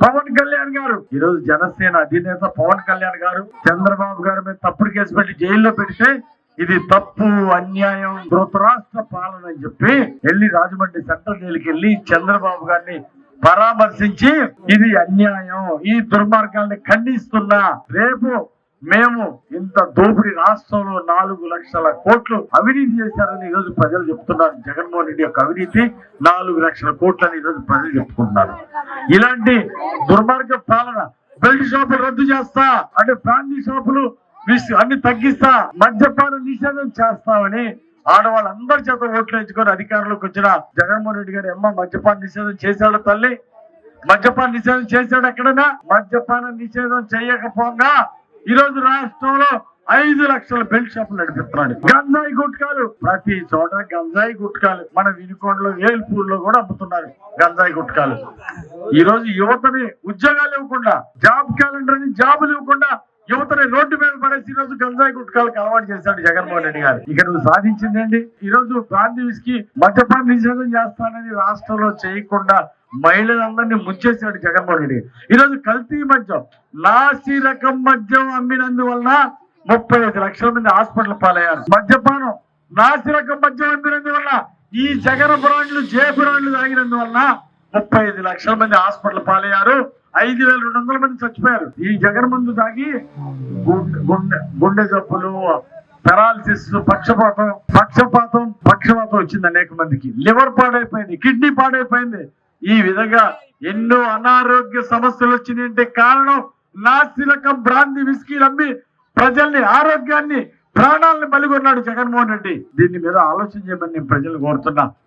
పవన్ కళ్యాణ్ గారు. ఈ రోజు జనసేన అధినేత పవన్ కళ్యాణ్ గారు చంద్రబాబు గారి మీద తప్పుడు కేసు పెట్టి జైల్లో పెడితే ఇది తప్పు అన్యాయం ధృతరాష్ట్ర పాలన అని చెప్పి వెళ్ళి రాజమండ్రి సెంట్రల్ జైలుకి వెళ్ళి చంద్రబాబు గారిని పరామర్శించి ఇది అన్యాయం ఈ దుర్మార్గాల్ని ఖండిస్తున్నా రేపు మేము ఇంత దోపిడీ రాష్ట్రంలో నాలుగు లక్షల కోట్లు అవినీతి చేశారని ఈ రోజు ప్రజలు చెప్తున్నారు. జగన్మోహన్ రెడ్డి యొక్క అవినీతి నాలుగు లక్షల కోట్లని ఈ రోజు ప్రజలు చెప్పుకుంటున్నారు. ఇలాంటి దుర్మార్గ పాలన బెల్ట్ షాపులు రద్దు చేస్తా అంటే ఫ్యామిలీ షాపులు అన్ని తగ్గిస్తా మద్యపాన నిషేధం చేస్తామని ఆడవాళ్ళందరి చేత ఓట్లు వేయించుకొని అధికారంలోకి వచ్చిన జగన్మోహన్ రెడ్డి గారు అమ్మ మద్యపాన నిషేధం చేశాడు తల్లి? మద్యపాన నిషేధం చేశాడు ఎక్కడైనా మద్యపాన నిషేధం చేయకపోగా ఈ రోజు రాష్ట్రంలో ఐదు లక్షల బెల్ట్ షాపులు నడిపిస్తున్నాడు. గంజాయి గుట్కాలు. ప్రతి చోట గంజాయి గుట్కాలు. మన వినుకొండలో వేల్పూర్లో కూడా అమ్ముతున్నారు గంజాయి గుట్కాలు. ఈ రోజు యువతని ఉద్యోగాలు ఇవ్వకుండా జాబ్ క్యాలెండర్ని జాబులు ఇవ్వకుండా యువతని రోడ్డు మీద పడేసి ఈ రోజు గంజాయి గుట్కాలకు అలవాటు చేశాడు జగన్మోహన్ రెడ్డి గారు. ఇక నువ్వు సాధించిందండి ఈ రోజు ప్రాంతి కి మద్యపాన నిషేధం చేస్తానని రాష్ట్రంలో చేయకుండా మహిళలందరినీ ముంచేశాడు జగన్మోహన్ రెడ్డి ఈ రోజు కల్తీ మద్యం నాసి రకం మద్యం అమ్మినందువలన ముప్పై ఐదు లక్షల మంది హాస్పిటల్ పాలయ్యారు. మద్యపానం నాసిరకం మద్యం అందినందువల్ల ఈ జగన్ బ్రాండ్లు జే బ్రాండ్లు తాగినందువల్ల ముప్పై ఐదు లక్షల మంది హాస్పిటల్ పాలయ్యారు. ఐదు వేల రెండు వందల మంది చచ్చిపోయారు. ఈ జగన్ మందు తాగి గుండె గుండె గుండె జబ్బులు పెరాలసిస్ పక్షపాతం పక్షపాతం పక్షపాతం వచ్చింది అనేక మందికి. లివర్ పాడైపోయింది కిడ్నీ పాడైపోయింది. ఈ విధంగా ఎన్నో అనారోగ్య సమస్యలు వచ్చినాయంటే కారణం నాసిరకం బ్రాంతి విస్కీలు అమ్మి ప్రజల్ని ఆరోగ్యాన్ని ప్రాణాలను బలిగొన్నాడు జగన్మోహన్ రెడ్డి. దీని మీద ఆలోచన చేయమని నేను ప్రజలు కోరుతున్నా.